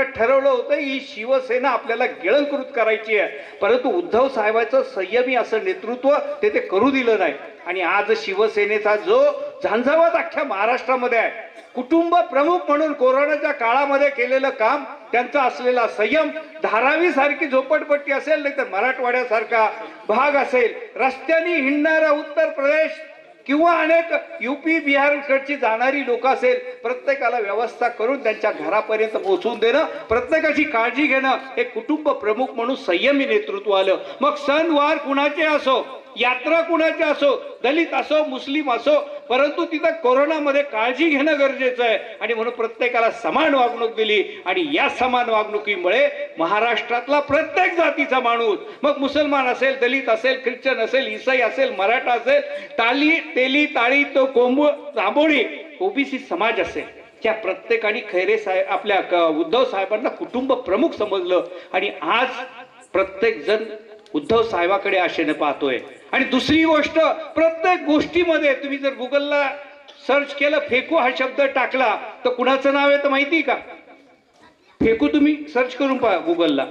सगळं ठरवलं होतं ही शिवसेना आपल्याला गिळंकृत करायची आहे. परंतु उद्धव साहेबांचं संयमी असं नेतृत्व ते ते करू दिलं नाही. आणि आज शिवसेनेचा जो झांझावात अख्ख्या महाराष्ट्रामध्ये आहे कुटुंब प्रमुख म्हणून कोरोनाच्या काळामध्ये केलेलं काम त्यांचा असलेला संयम धारावी सारखी झोपडपट्टी असेल नाही तर मराठवाड्यासारखा भाग असेल रस्त्याने हिंडणारा उत्तर प्रदेश किंवा अनेक युपी बिहारकडची जाणारी लोक असेल प्रत्येकाला व्यवस्था करून त्यांच्या घरापर्यंत पोहोचवून देणं प्रत्येकाची काळजी घेणं हे कुटुंब प्रमुख म्हणून संयमी नेतृत्व आलं. मग सण वार कुणाचे असो? यात्रा कुणाची असो दलित असो मुस्लिम असो परंतु तिथं कोरोनामध्ये काळजी घेणं गरजेचं आहे. आणि म्हणून प्रत्येकाला समान वागणूक दिली. आणि या समान वागणुकीमुळे महाराष्ट्रातला प्रत्येक जातीचा माणूस मग मुसलमान असेल दलित असेल ख्रिश्चन असेल इसाई असेल मराठा असेल ताली तेली ताळी तो कोंबू तांबोळी ओबीसी समाज असेल. त्या प्रत्येकाने खैरे साहेब आपल्या क- उद्धव साहेबांना कुटुंब प्रमुख समजलं. आणि आज प्रत्येक जण उद्धव साहेबाकडे आशेने पाहतोय. आणि दुसरी गोष्ट प्रत्येक गोष्टीमध्ये तुम्ही जर गुगलला सर्च केलं फेकू हा शब्द टाकला तर कुणाचं नाव आहे तर माहिती का? फेकू तुम्ही सर्च करून पहा गुगलला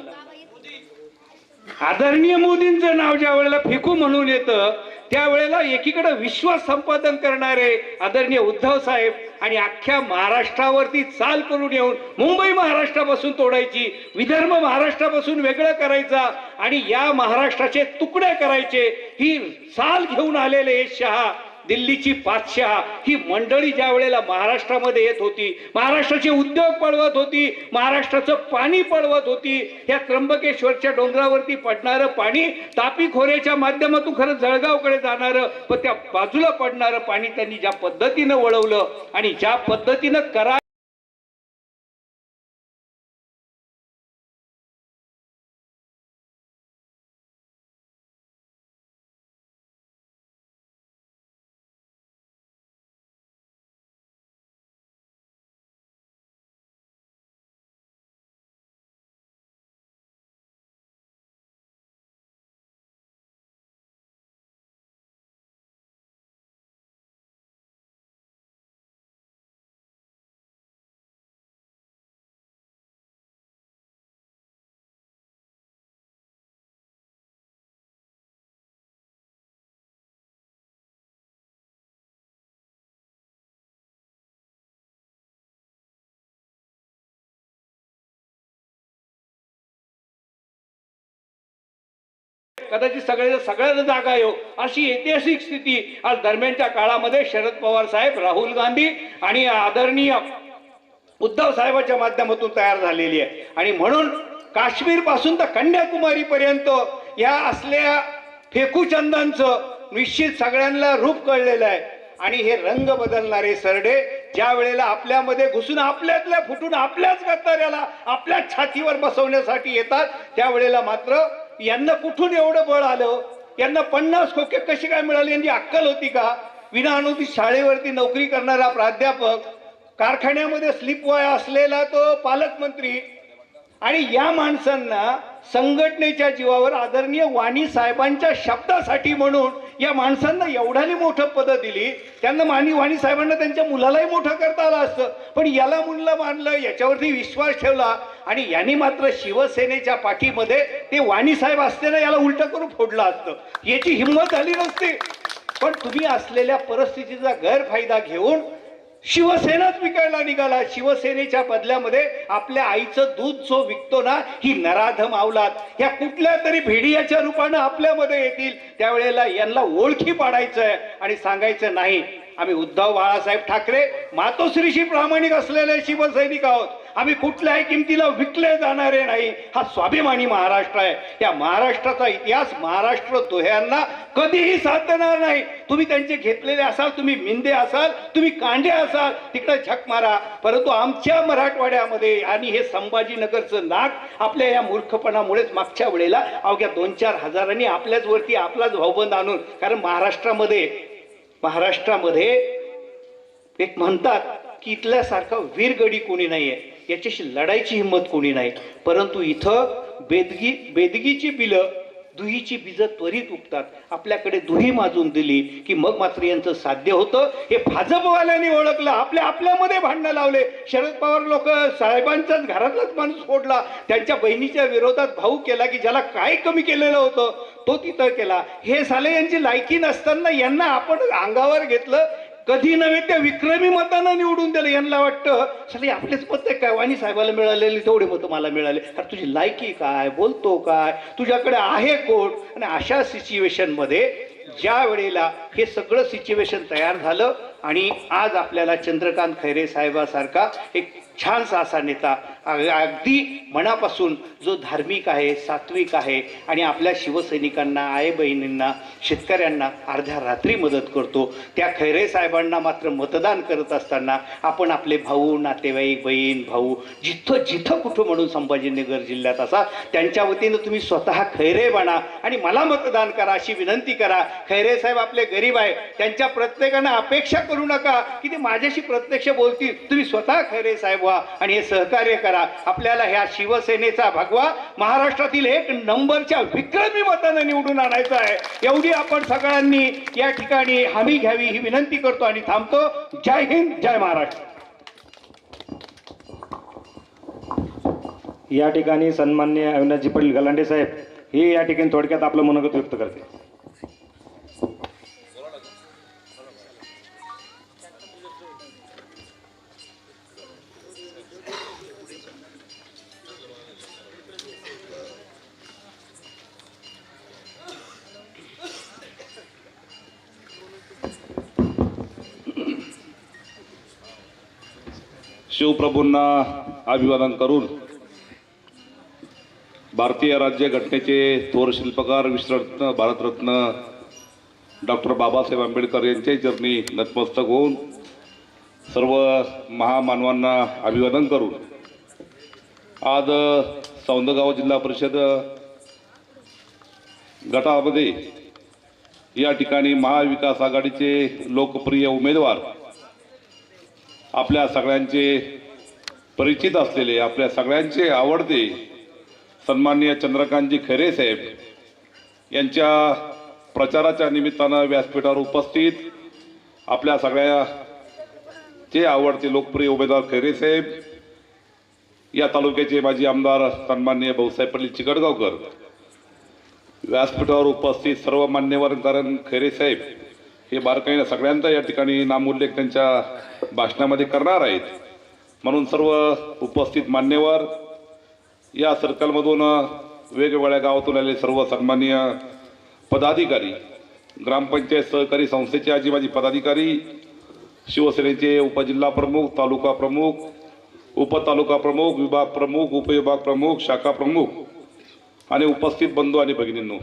आदरणीय मोदींचं नाव ज्या वेळेला फेकू म्हणून येतं त्यावेळेला एकीकडे विश्वास संपादन करणारे आदरणीय उद्धव साहेब आणि अख्ख्या महाराष्ट्रावरती चाल करून येऊन मुंबई महाराष्ट्रापासून तोडायची विदर्भ महाराष्ट्रापासून वेगळं करायचा आणि या महाराष्ट्राचे तुकडे करायचे ही चाल घेऊन आलेले हे शहा. दिल्लीची पातशाह ही मंडळी ज्या वेळेला महाराष्ट्रामध्ये येत होती महाराष्ट्राचे उद्योग पळवत होती महाराष्ट्राचं पाणी पळवत होती या त्र्यंबकेश्वरच्या डोंगरावरती पडणारं पाणी तापी खोऱ्याच्या माध्यमातून खरं जळगावकडे जाणारं पण त्या बाजूला पडणारं पाणी त्यांनी ज्या पद्धतीनं वळवलं आणि ज्या पद्धतीनं करा कदाचित सगळे सगळ्यांना जागा येऊ हो. अशी ऐतिहासिक स्थिती आज दरम्यानच्या काळामध्ये शरद पवार साहेब राहुल गांधी आणि आदरणीय उद्धव साहेबाच्या माध्यमातून तयार झालेली आहे. आणि म्हणून काश्मीरपासून तर कन्याकुमारी पर्यंत या असल्या फेकूचंदांचं निश्चित सगळ्यांना रूप कळलेलं आहे. आणि हे रंग बदलणारे सरडे ज्या वेळेला आपल्यामध्ये घुसून आपल्यातल्या फुटून आपल्याच गद्दाऱ्याला आपल्याच छातीवर बसवण्यासाठी येतात त्यावेळेला मात्र यांना कुठून एवढं बळ आलं? यांना पन्नास खोके कशी काय मिळाली? यांची अक्कल होती का? विना शाळेवरती नोकरी करणारा प्राध्यापक कारखान्यामध्ये स्लिप वॉय असलेला तो पालकमंत्री आणि या माणसांना संघटनेच्या जीवावर आदरणीय वाणी साहेबांच्या शब्दासाठी म्हणून या माणसांना एवढ्याने मोठं पद दिली. त्यांना मानी वाणी साहेबांना त्यांच्या मुलालाही मोठं करता आलं असतं. पण याला मुलं मानलं याच्यावरती विश्वास ठेवला. आणि यांनी मात्र शिवसेनेच्या पाठीमध्ये ते वाणी साहेब असते ना याला उलट करून फोडलं असतं. याची हिंमत झाली नसते. पण तुम्ही असलेल्या परिस्थितीचा गैरफायदा घेऊन शिवसेनाच विकायला निघाला. शिवसेनेच्या बदल्यामध्ये आपल्या आईचं दूध जो विकतो ना ही नराधम मावलात या कुठल्या तरी भेडियाच्या रूपानं आपल्यामध्ये येतील. त्यावेळेला यांना ओळखी पाडायचंय आणि सांगायचं नाही. आम्ही उद्धव बाळासाहेब ठाकरे मातोश्रीशी प्रामाणिक असलेले शिवसैनिक आहोत. आम्ही कुठल्याही किमतीला विकले जाणारे नाही. हा स्वाभिमानी महाराष्ट्र आहे. या महाराष्ट्राचा इतिहास महाराष्ट्र दोह्यांना कधीही साथ देणार नाही. तुम्ही त्यांचे घेतलेले असाल तुम्ही मिंदे असाल तुम्ही कांडे असाल तिकडे झक मारा. परंतु आमच्या मराठवाड्यामध्ये आणि हे संभाजीनगरचं नाक आपल्या या मूर्खपणामुळेच मागच्या वेळेला अवघ्या दोन चार हजारांनी आपल्याच वरती आपलाच भाऊबंद आणून कारण महाराष्ट्रामध्ये महाराष्ट्रामध्ये एक म्हणतात की इथल्यासारखा वीरगडी कोणी नाहीये. याच्याशी लढायची हिंमत कोणी नाही. परंतु इथं बेदगी बेदगीची बिलं दुहीची बीज त्वरित उगतात. आपल्याकडे दुही माजून दिली की मग मात्र यांचं साध्य होतं. हे भाजपवाल्यांनी ओळखलं. आपल्या आपल्यामध्ये भांडणं लावले. शरद पवार लोक साहेबांचाच घरातलाच माणूस फोडला. त्यांच्या बहिणीच्या विरोधात भाऊ केला की ज्याला काय कमी केलेलं होतं तो तिथं केला. हे साले यांची लायकी नसताना यांना आपण अंगावर घेतलं. कधी नव्हे त्या विक्रमी मतानं निवडून दिलं. यांना वाटतं साले आपलेच मत आहे काय? वाणी साहेबाला मिळालेली तेवढे मतं मला मिळाले. अरे तुझी लायकी काय? बोलतो काय? तुझ्याकडे आहे कोण? आणि अशा सिच्युएशनमध्ये ज्या वेळेला हे सगळं सिच्युएशन तयार झालं आणि आज आपल्याला चंद्रकांत खैरे साहेबासारखा एक छानसा असा नेता अगदी मनापासून जो धार्मिक आहे सात्विक आहे आणि आपल्या शिवसैनिकांना आई बहिणींना शेतकऱ्यांना अर्ध्या रात्री मदत करतो. त्या खैरे साहेबांना मात्र मतदान करत असताना आपण आपले भाऊ नातेवाईक बहीण भाऊ जिथं जिथं कुठं म्हणून संभाजीनगर जिल्ह्यात असा त्यांच्या वतीनं तुम्ही स्वतः खैरे बना आणि मला मतदान करा अशी विनंती करा. खैरे साहेब आपले गरीब आहे त्यांच्या प्रत्येकानं अपेक्षा करू नका की ते माझ्याशी प्रत्यक्ष बोलतील. तुम्ही स्वतः खैरे साहेब व्हा आणि हे सहकार्य करा. आपल्याला ह्या शिवसेनेचा भगवा महाराष्ट्रातील एक नंबरच्या विक्रमी मतानं निवडून आणायचा आहे. एवढी आपण सगळ्यांनी या ठिकाणी हमी घ्यावी ही विनंती करतो आणि थांबतो. जय हिंद जय महाराष्ट्र. या ठिकाणी सन्मान्य अविनाशजी पाटील गलांडे साहेब हे या ठिकाणी थोडक्यात आपलं मनोगत व्यक्त करते शिवप्रभूंना अभिवादन करून भारतीय राज्य घटनेचे थोर शिल्पकार विश्वरत्न भारतरत्न डॉक्टर बाबासाहेब आंबेडकर यांच्या चरणी नतमस्तक होऊन सर्व महामानवांना अभिवादन करून आज सौंदगाव जिल्हा परिषद गटामध्ये या ठिकाणी महाविकास आघाडीचे लोकप्रिय उमेदवार आपल्या सगळ्यांचे परिचित असलेले आपल्या सगळ्यांचे आवडते सन्माननीय चंद्रकांतजी खैरे साहेब यांच्या प्रचाराच्या निमित्तानं व्यासपीठावर उपस्थित आपल्या सगळ्याचे आवडते लोकप्रिय उमेदवार खैरे साहेब या तालुक्याचे माजी आमदार सन्माननीय भाऊसाहेब पाटील चिकटगावकर व्यासपीठावर उपस्थित सर्व मान्यवर कारण खैरे साहेब हे बारकाईनं सगळ्यांचा या ठिकाणी नामोल्लेख त्यांच्या भाषणामध्ये करणार आहेत. म्हणून सर्व उपस्थित मान्यवर या सर्कलमधून वेगवेगळ्या गावातून आलेले सर्व सन्माननीय पदाधिकारी ग्रामपंचायत सहकारी संस्थेचे आजी माजी पदाधिकारी शिवसेनेचे उपजिल्हा प्रमुख तालुका प्रमुख उपतालुका प्रमुख विभाग प्रमुख उपविभाग प्रमुख शाखा प्रमुख आणि उपस्थित बंधू आणि भगिनींनो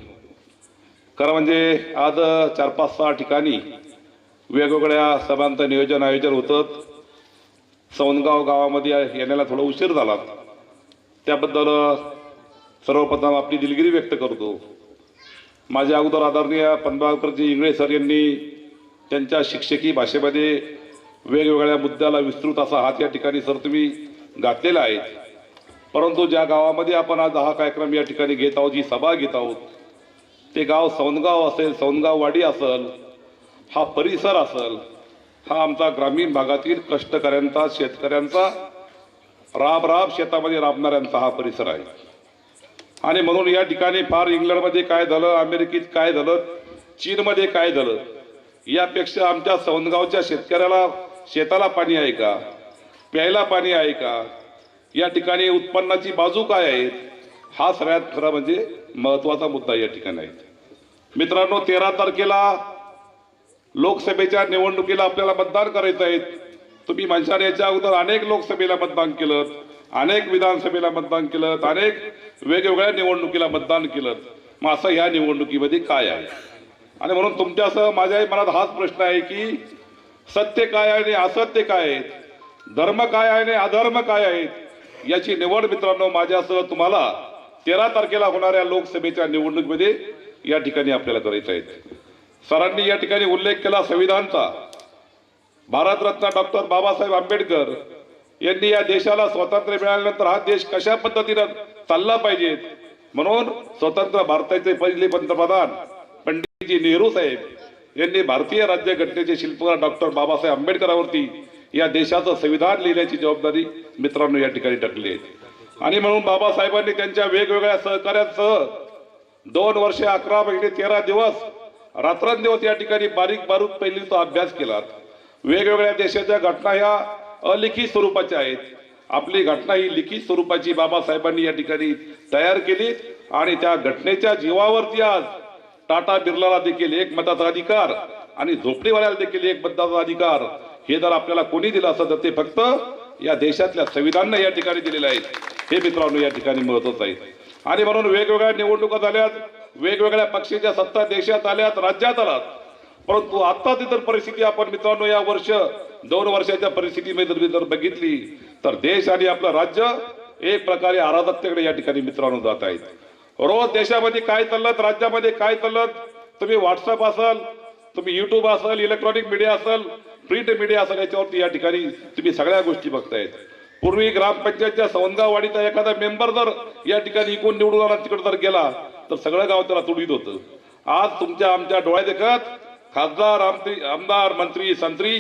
खरं म्हणजे आज चार पाच सहा ठिकाणी वेगवेगळ्या सभांचं नियोजन आयोजन होतं. सौंदगाव गावामध्ये येण्याला थोडा उशीर झाला. त्याबद्दल सर्वप्रथम आपली दिलगिरी व्यक्त करतो. माझ्या अगोदर आदरणीय पनबाळकरजी इंगळे सर यांनी त्यांच्या शिक्षकी भाषेमध्ये वेगवेगळ्या मुद्द्याला विस्तृत असा हात या ठिकाणी सर तुम्ही घातलेला आहे. परंतु ज्या गावामध्ये आपण आज हा कार्यक्रम या ठिकाणी घेत आहोत जी सभा घेत आहोत ते गाव सौंदगाव असेल सौंदगाववाडी असेल हा परिसर असेल हा आमचा ग्रामीण भागातील कष्टकऱ्यांचा शेतकऱ्यांचा राब राब शेतामध्ये राबणाऱ्यांचा हा परिसर आहे. आणि म्हणून या ठिकाणी फार इंग्लंडमध्ये काय झालं अमेरिकेत काय झालं चीनमध्ये काय झालं यापेक्षा आमच्या सौंदगावच्या शेतकऱ्याला शेताला पाणी आहे का प्यायला पाणी आहे का या ठिकाणी उत्पन्नाची बाजू काय आहे हा सगळ्यात खरं म्हणजे महत्त्वाचा मुद्दा या ठिकाणी आहे. मित्रांनो तेरा तारखेला लोकसभेच्या निवडणुकीला आपल्याला मतदान करायचं आहे. तुम्ही माणसाने याच्या अगोदर अनेक लोकसभेला मतदान केलं अनेक विधानसभेला मतदान केलं अनेक वेगवेगळ्या निवडणुकीला मतदान केलं. मग असं ह्या निवडणुकीमध्ये काय आहे? आणि म्हणून तुमच्यासह माझ्याही मनात हाच प्रश्न आहे की सत्य काय आहे आणि असत्य काय आहे? धर्म काय आहे आणि अधर्म काय आहेत याची निवड मित्रांनो माझ्यासह तुम्हाला तेरा तारखेला होणाऱ्या लोकसभेच्या निवडणुकीमध्ये या ठिकाणी आपल्याला करायचं आहे. सरांनी या ठिकाणी उल्लेख केला संविधानचा. भारतरत्न डॉक्टर बाबासाहेब आंबेडकर यांनी या देशाला स्वातंत्र्य मिळाल्यानंतर हा देश कशा पद्धतीनं चालला पाहिजे? म्हणून स्वतंत्र भारताचे पहिले पंतप्रधान पंडितजी नेहरू साहेब यांनी भारतीय राज्यघटनेचे शिल्पकार डॉक्टर बाबासाहेब आंबेडकरांवरती या देशाचं संविधान लिहिण्याची जबाबदारी मित्रांनो या ठिकाणी टाकली आहे. आणि म्हणून बाबासाहेबांनी त्यांच्या वेगवेगळ्या सहकार्यांसह दोन वर्षे अकरा महिने तेरा दिवस रात्रंदिवस या ठिकाणी बारीक बारीक पहिलीचा अभ्यास केला. वेगवेगळ्या देशाच्या घटना ह्या अलिखित स्वरूपाच्या आहेत. आपली घटना ही लिखित स्वरूपाची बाबासाहेबांनी या ठिकाणी तयार केली आणि त्या घटनेच्या जीवावरती आज टाटा बिर्लाला देखील एक मताचा अधिकार आणि झोपडीवाल्याला देखील एक मताचा अधिकार हे जर आपल्याला कोणी दिलं असं तर ते फक्त या देशातल्या संविधाननं या ठिकाणी दिलेलं आहे. हे मित्रांनो या ठिकाणी महत्वाचं आहे. आणि म्हणून वेगवेगळ्या निवडणुका झाल्यात वेगवेगळ्या पक्षाच्या सत्ता देशात आल्यात राज्यात आलात. परंतु आत्ताची जर परिस्थिती आपण मित्रांनो या वर्ष दोन वर्षाच्या परिस्थितीमध्ये जर जर बघितली तर देश आणि आपलं राज्य एक प्रकारे आराधकतेकडे या ठिकाणी मित्रांनो जात आहेत. रोज देशामध्ये काय चाललं राज्यामध्ये काय चाललं तुम्ही व्हॉट्सअप असाल तुम्ही युट्यूब असाल इलेक्ट्रॉनिक मीडिया असाल प्रिंट मीडिया असेल याच्यावरती या ठिकाणी तुम्ही सगळ्या गोष्टी बघतायत. पूर्वी ग्रामपंचायतच्या सवनगाववाडीचा एखादा मेंबर जर या ठिकाणी इकून निवडून आला तिकडे जर गेला तर सगळं गाव त्याला तुडीत होतं. आज तुमच्या आमच्या डोळ्यात देखत खासदार आमत्री आमदार मंत्री संत्री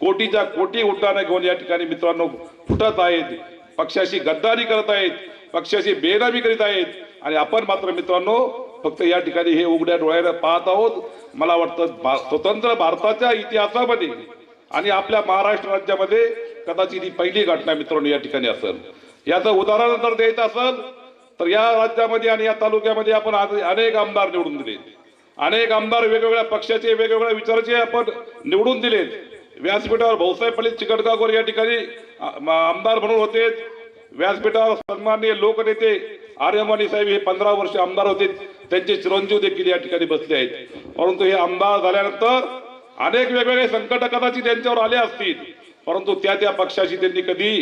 कोटीच्या कोटी उड्डाणं घेऊन या ठिकाणी मित्रांनो फुटत आहेत. पक्षाशी गद्दारी करत आहेत. पक्षाशी बेनामी करीत आहेत. आणि आपण मात्र मित्रांनो फक्त या ठिकाणी हे उघड्या डोळ्याने पाहत आहोत. मला वाटतं भा- स्वतंत्र भारताच्या इतिहासामध्ये आणि आपल्या महाराष्ट्र राज्यामध्ये कदाचित ही पहिली घटना मित्रांनो या ठिकाणी असेल. याचं उदाहरण जर द्यायचं असेल तर या राज्यामध्ये आणि या तालुक्यामध्ये आपण अनेक आमदार निवडून दिले. अनेक आमदार वेगवेगळ्या पक्षाचे वेगवेगळ्या विचाराचे आपण निवडून दिलेत व्यासपीठावर भाऊसाहेब फलित चिकटगावकर या ठिकाणी आमदार म्हणून होते. व्यासपीठावर सन्माननीय लोकनेते आर्यमानी साहेब हे पंधरा वर्ष आमदार होते. त्यांचे चिरंजीव देखील या ठिकाणी बसले आहेत. परंतु हे आमदार झाल्यानंतर अनेक वेगवेगळे संकट कदाचित त्यांच्यावर आले असतील. परंतु त्या त्या पक्षाशी त्यांनी कधी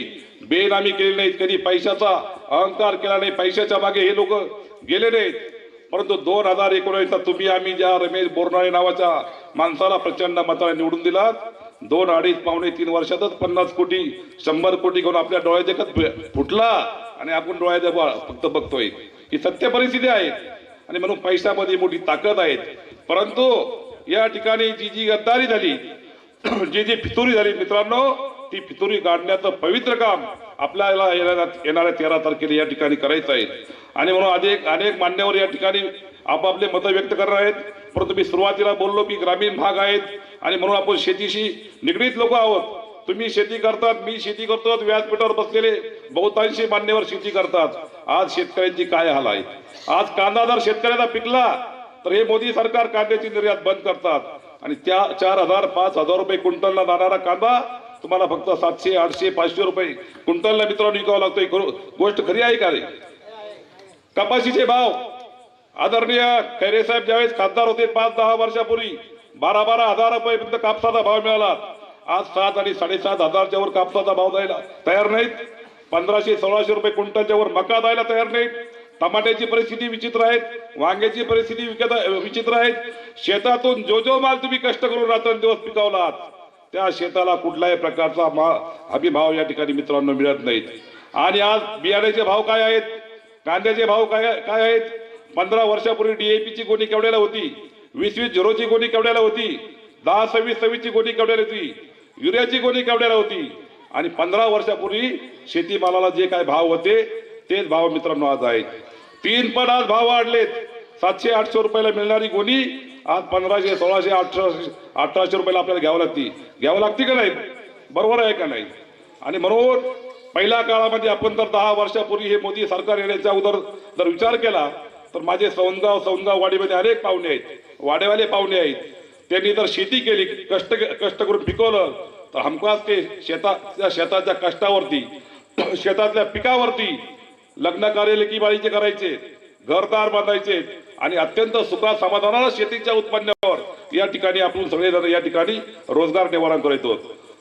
बेनामी केली नाहीत कधी पैशाचा अहंकार केला नाही. पैशाच्या मागे हे लोक गेले नाहीत. परंतु दोन हजार एकोणीसला तुम्ही आम्ही ज्या रमेश बोरनाळे नावाच्या माणसाला प्रचंड मताने निवडून दिलात दोन अडीच पावणे तीन वर्षातच पन्नास कोटी शंभर कोटी घेऊन आपल्या डोळ्यात देखत फुटला आणि आपण डोळ्यात फक्त बघतोय. ही सत्य परिस्थिती आहे. आणि म्हणून पैशामध्ये मोठी ताकद आहे. परंतु या ठिकाणी जी जी गद्दारी झाली जी जी फितुरी झाली मित्रांनो ती फितुरी काढण्याचं पवित्र काम आपल्याला येणाऱ्या येणाऱ्या तेरा तारखेला या ठिकाणी करायचं आहे. आणि म्हणून अनेक अनेक मान्यवर या ठिकाणी आपापले मतं व्यक्त करणार आहेत. परंतु मी सुरुवातीला बोललो की ग्रामीण भाग आहेत. आणि म्हणून आपण शेतीशी निगडीत लोक आहोत. तुम्ही शेती करतात मी शेती करतो व्यासपीठावर बसलेले बहुतांशी मान्यवर शेती करतात. आज शेतकऱ्यांची काय हाल आहे आज कांदा जर शेतकऱ्याला पिकला तर हे मोदी सरकार कांद्याची निर्यात बंद करतात. आणि त्या चार हजार पाच हजार रुपये क्विंटलला जाणारा कांदा तुम्हाला फक्त सातशे आठशे पाचशे रुपये क्विंटलला मित्रांनो विकावा लागतोय. गोष्ट खरी आहे का रे? कपाशीचे भाव आदरणीय खैरे साहेब ज्यावेळेस खासदार होते पाच दहा वर्षापूर्वी बारा बारा हजार रुपये कापसाचा भाव मिळाला. आज सात आणि साडेसात हजारच्या वर कापसाचा भाव द्यायला तयार नाहीत. पंधराशे सोळाशे रुपये क्विंटलच्या वर मका द्यायला तयार नाहीत. टमाट्याची परिस्थिती विचित्र आहेत वांग्याची परिस्थिती विकत- विचित्र आहेत शेतातून जो जो माल तुम्ही कष्ट करून रात्रंदिवस पिकवलात त्या शेताला कुठल्याही प्रकारचा मा हमी भाव या ठिकाणी मित्रांनो मिळत नाहीत आणि आज बियाण्याचे भाव काय आहेत? कांद्याचे भाव काय काय आहेत? पंधरा वर्षापूर्वी डीएपीची गोणी केवढ्याला होती? वीस वीस झिरोची गोणी केवढ्याला होती? दहा सव्वीस सव्वीसची गोणी केवढ्याला होती? युरियाची गोणी केवढ्याला होती? आणि पंधरा वर्षापूर्वी शेतीमालाला जे काय भाव होते तेच भाव मित्रांनो आज आहेत. तीन पण आज भाव वाढलेत. सातशे आठशे रुपयाला मिळणारी गोणी आज पंधराशे सोळाशे अठराशे अठराशे रुपयाला आपल्याला घ्यावं लागते. घ्यावं लागते का नाही? बरोबर आहे का नाही? आणि म्हणून पहिल्या काळामध्ये आपण जर दहा वर्षापूर्वी हे मोदी सरकार येण्याच्या अगोदर जर विचार केला तर माझे सौनगाव सौनगाव वाडीमध्ये अनेक पाहुणे आहेत. वाडेवाले पाहुणे आहेत. त्यांनी जर शेती केली कष्ट कष्ट करून पिकवलं. तर हमखास ते शेता शेताच्या कष्टावरती शेतातल्या पिकावरती लग्न कार्य लेकीबाळीचे करायचे घरदार बांधायचे आणि अत्यंत सुखा समाधानाला शेतीच्या उत्पन्नावर या ठिकाणी आपण सगळेजण या ठिकाणी रोजगार निवारण करायचो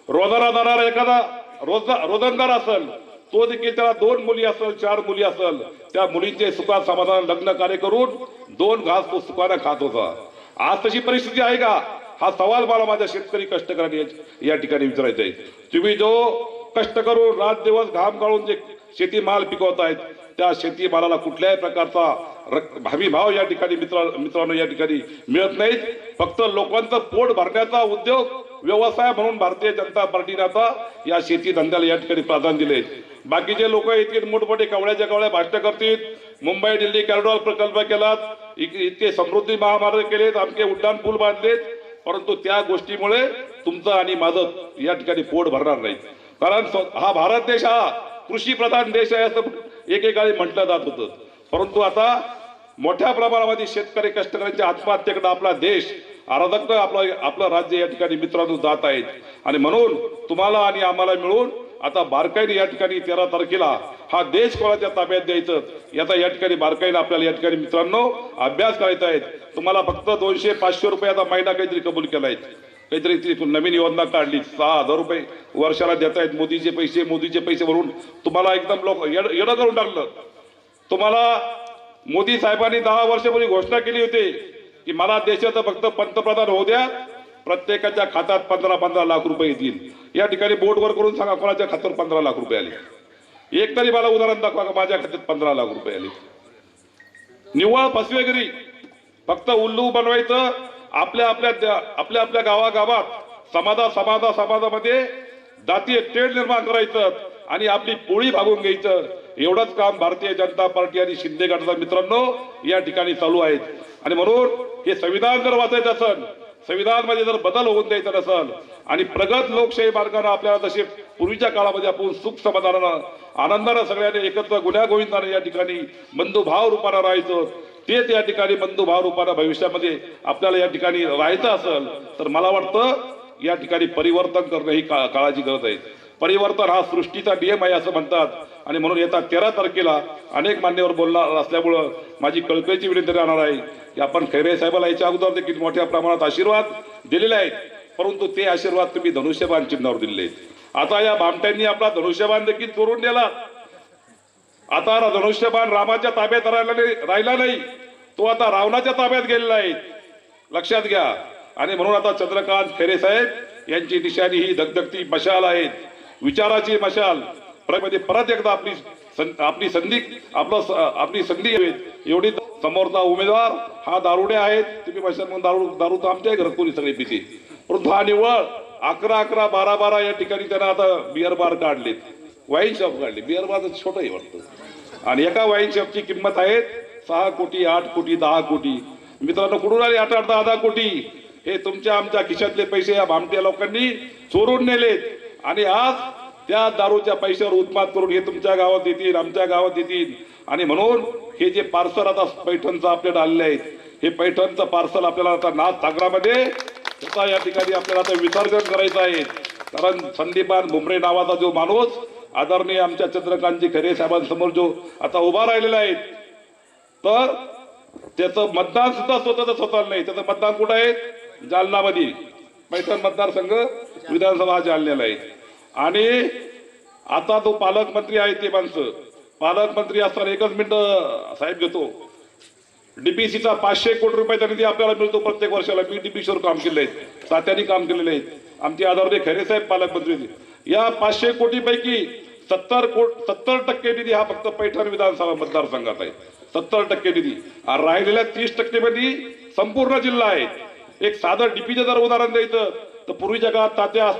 रोजगार जाणारा एखादा रोजगार रोजंदार असेल तो देखील त्याला दोन मुली असेल चार मुली असेल त्या मुलींचे सुखा समाधान लग्न कार्य करून दोन घास तो सुखाने खात होता. आज तशी परिस्थिती आहे का? हा सवाल मला माझ्या शेतकरी कष्टकऱ्यांनी या- या ठिकाणी विचारायचा आहे तुम्ही जो कष्ट करून रात दिवस घाम काढून जे शेतीमाल पिकवत आहेत. त्या शेतीमालाला कुठल्याही प्रकारचा रक- हमी भाव या ठिकाणी मित्र मित्रांनो या ठिकाणी मिळत नाहीत. फक्त लोकांचं पोट भरण्याचा उद्योग व्यवसाय म्हणून भारतीय जनता पार्टीने आता या शेती धंद्याला या ठिकाणी प्राधान्य दिले बाकीचे लोक येतील मोठमोठे कवड्याच्या कवड्या भाष्य करतील. मुंबई दिल्ली कॉरिडॉर प्रकल्प केलात. इतके समृद्धी महामार्ग केलेत. आमचे उड्डाण पूल बांधलेत. परंतु त्या गोष्टीमुळे तुमचं आणि माझं या ठिकाणी पोट भरणार नाही कारण हा भारत देश हा कृषी प्रधान देश आहे असं एकेकाळी म्हटलं जात होतं. परंतु आता मोठ्या प्रमाणामध्ये शेतकरी कष्टकऱ्यांच्या आत्महत्येकडे आपला देश अराधक आपला आपलं राज्य या ठिकाणी मित्रांनो जात आहेत. आणि म्हणून तुम्हाला आणि आम्हाला मिळून आता बारकाईने या ठिकाणी तेरा तारखेला हा देश कोणाच्या ताब्यात द्यायचं? याचा या ठिकाणी बारकाईने आपल्याला या ठिकाणी मित्रांनो अभ्यास करायचा आहे. तुम्हाला फक्त दोनशे पाचशे रुपयाचा महिना काहीतरी कबूल केला आहे काहीतरी तिथून नवीन योजना काढली. सहा हजार रुपये वर्षाला देत आहेत मोदीचे पैसे मोदीचे पैसे भरून तुम्हाला एकदम लोक येड येडं करून टाकलं. तुम्हाला मोदी साहेबांनी दहा वर्षापूर्वी घोषणा केली होती की मला देशाचं फक्त पंतप्रधान होऊ द्या. प्रत्येकाच्या खात्यात पंधरा पंधरा लाख रुपये येतील. या ठिकाणी बोर्डवर करून सांगा कोणाच्या खात्यावर पंधरा लाख रुपये आले. एक तरी मला उदाहरण दाखवा का? माझ्या खात्यात पंधरा लाख रुपये आले. निव्वळ फसवेगिरी. फक्त उल्लू बनवायचं आपल्या आपल्या आपल्या आपल्या गावागावात समाजा समाजा समाजामध्ये जातीय तेढ निर्माण करायचं आणि आपली पोळी भागून घ्यायचं. एवढंच काम भारतीय जनता पार्टी आणि शिंदे गटाचा मित्रांनो या ठिकाणी चालू आहेत. आणि म्हणून हे संविधान जर वाचायचं असेल संविधानमध्ये जर बदल होऊन द्यायचा नसेल आणि प्रगत लोकशाही मार्गाने आपल्याला जसे पूर्वीच्या काळामध्ये आपण सुख समाधानानं आनंदानं सगळ्यांनी एकत्र गुन्ह्या गोविंदाने या ठिकाणी बंधुभाव रूपानं राहायचं तेच या ठिकाणी बंधुभाव रूपानं भविष्यामध्ये आपल्याला या ठिकाणी राहायचं असेल तर मला वाटतं या ठिकाणी परिवर्तन करणं ही का- काळाची गरज आहे. परिवर्तन हा सृष्टीचा नियम आहे असं म्हणतात. आणि म्हणून येत्या तेरा तारखेला अनेक मान्यवर बोलणार असल्यामुळं माझी कळकळीची विनंती राहणार आहे की आपण खैरे साहेबाला याच्या अगोदर देखील मोठ्या प्रमाणात आशीर्वाद दिलेले आहेत परंतु ते आशीर्वाद तुम्ही धनुष्यबाण चिन्हावर दिलेले आहेत. आता या भामट्यांनी आपला धनुष्यबाण देखील चोरून दिला आता धनुष्यबाण रामाच्या ताब्यात राहिला नाही राहिला नाही. तो आता रावणाच्या ताब्यात गेलेला आहे. लक्षात घ्या. आणि म्हणून आता चंद्रकांत खैरे साहेब यांची निशाणी ही धगधगती मशाल आहेत. विचाराची मशाल. म्हणजे परत एकदा आपली सं- आपली संधी आपलं आपली संधी एवढी समोरचा उमेदवार हा दारुडे आहेत. तुम्ही म्हणून दारू दारू तर आमच्या घरात कोणी सगळे पिते. परंतु हा निव्वळ अकरा अकरा बारा बारा या ठिकाणी त्यांना आता बिअर बार काढलेत. वाईन शॉप काढले. बिअर बार छोटं आहे वाटतं. आणि एका वाईन शॉपची किंमत आहे सहा कोटी आठ कोटी दहा कोटी. मित्रांनो कुठून आले आठ आठ दहा दहा कोटी? हे तुमच्या आमच्या खिशातले पैसे या भामट्या लोकांनी चोरून नेलेत. आणि आज त्या दारूच्या पैशावर उत्पाद करून हे तुमच्या गावात येतील आमच्या गावात येतील. आणि म्हणून हे जे पार्सल आता पैठणचं आपल्याला आलेले आहेत हे पैठणचं पार्सल आपल्याला आता नाथ सागरामध्ये त्याचा या ठिकाणी आपल्याला आता विसर्जन करायचं आहे. कारण संदीपान भुमरे नावाचा जो माणूस आदरणीय आमच्या चंद्रकांतजी खरे साहेबांसमोर जो आता उभा राहिलेला आहे तर त्याचं मतदान सुद्धा स्वतःचं स्वतःला नाही त्याचं मतदान कुठं आहे? जालनामध्ये. पैठण मतदारसंघ विधानसभा जालन्याला आहे. आणि आता तो पालकमंत्री आहे ते माणसं. पालकमंत्री असताना एकच मिनिट साहेब घेतो. डीपीसीचा पाचशे कोटी रुपयाचा निधी आपल्याला मिळतो प्रत्येक वर्षाला. मी डीपीसीवर काम केले आहेत सात्याने काम केलेले आहेत आमचे आदरणीय खैरे साहेब पालकमंत्री या पाचशे कोटी पैकी सत्तर कोट सत्तर टक्के निधी हा फक्त पैठण विधानसभा मतदारसंघात आहे. सत्तर टक्के निधी. राहिलेल्या तीस टक्के मध्ये संपूर्ण जिल्हा आहे. एक साधं डीपीचं जर उदाहरण द्यायचं तर पूर्वीच्या काळात तात्या